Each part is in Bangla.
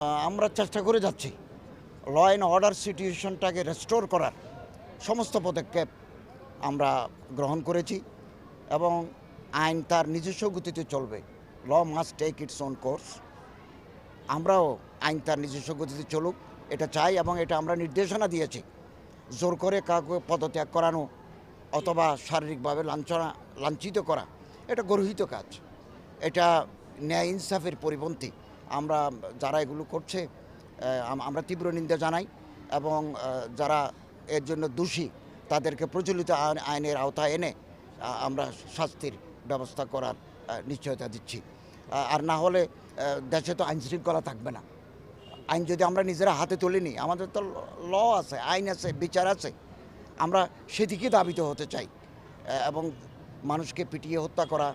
আমরা চেষ্টা করে যাচ্ছি। ল অ্যান্ড অর্ডার সিচুয়েশনটাকে রেস্টোর করার সমস্ত পদক্ষেপ আমরা গ্রহণ করেছি এবং আইন তার নিজস্ব গতিতে চলবে। Law must take its on course আমরাও আইন তার নিজস্ব গতিতে চলুক, এটা চাই এবং এটা আমরা নির্দেশনা দিয়েছি। জোর করে কাউকে পদত্যাগ করানো অথবা শারীরিকভাবে লাঞ্ছনা, লাঞ্ছিত করা, এটা গর্হিত কাজ। এটা ন্যায় ইনসাফের পরিপন্থী। আমরা যারা এগুলো করছে আমরা তীব্র নিন্দা জানাই এবং যারা এর জন্য দোষী তাদেরকে প্রচলিত আইনের আওতায় এনে আমরা শাস্তির ব্যবস্থা করার নিশ্চয়তা দিচ্ছি। আর না হলে দেশে তো আইন শৃঙ্খলা থাকবে না। আইন যদি আমরা নিজেরা হাতে তুলে নিই, আমাদের তো ল আছে, আইন আছে, বিচার আছে। আমরা সেদিকে দাবিত হতে চাই এবং মানুষকে পিটিয়ে হত্যা করা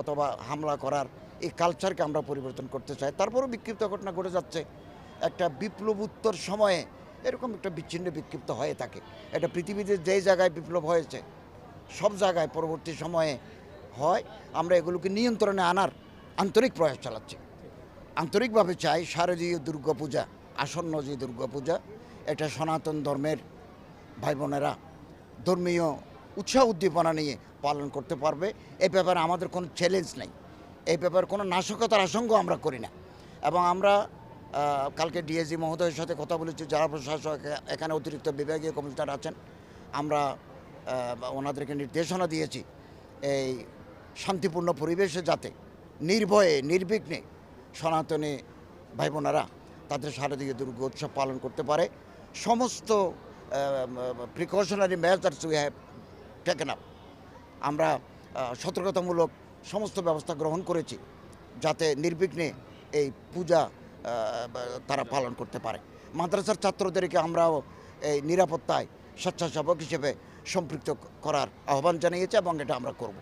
অথবা হামলা করার এই কালচারকে আমরা পরিবর্তন করতে চাই। তারপরও বিক্ষিপ্ত ঘটনা ঘটে যাচ্ছে। একটা বিপ্লব উত্তর সময়ে এরকম একটা বিচ্ছিন্ন বিক্ষিপ্ত হয়ে থাকে। এটা পৃথিবীতে যেই জায়গায় বিপ্লব হয়েছে, সব জায়গায় পরবর্তী সময়ে হয়। আমরা এগুলোকে নিয়ন্ত্রণে আনার আন্তরিক প্রয়াস চালাচ্ছি। আন্তরিকভাবে চাই শারদীয় দুর্গাপূজা, আসন্ন যে দুর্গাপূজা, এটা সনাতন ধর্মের ভাই বোনেরা ধর্মীয় উৎসাহ উদ্দীপনা নিয়ে পালন করতে পারবে। এ ব্যাপারে আমাদের কোনো চ্যালেঞ্জ নেই। এই ব্যাপারে কোনো নাশকতার আশঙ্কা আমরা করি না। এবং আমরা কালকে ডিএসি মহোদয়ের সাথে কথা বলেছি যারা প্রশাসক এখানে অতিরিক্ত বিভাগীয় কমিশনার আছেন। আমরা ওনাদেরকে নির্দেশনা দিয়েছি এই শান্তিপূর্ণ পরিবেশে যাতে নির্ভয়ে, নির্বিঘ্নে সনাতনী ভাই বোনেরা তাদের শারদীয় দুর্গ উৎসব পালন করতে পারে। সমস্ত precautionary measures we have taken up আমরা সতর্কতামূলক সমস্ত ব্যবস্থা গ্রহণ করেছি যাতে নির্বিঘ্নে এই পূজা তারা পালন করতে পারে। মাদ্রাসার ছাত্রদেরকে আমরাও এই নিরাপত্তায় স্বেচ্ছাসেবক হিসেবে সম্পৃক্ত করার আহ্বান জানিয়েছি এবং এটা আমরা করব।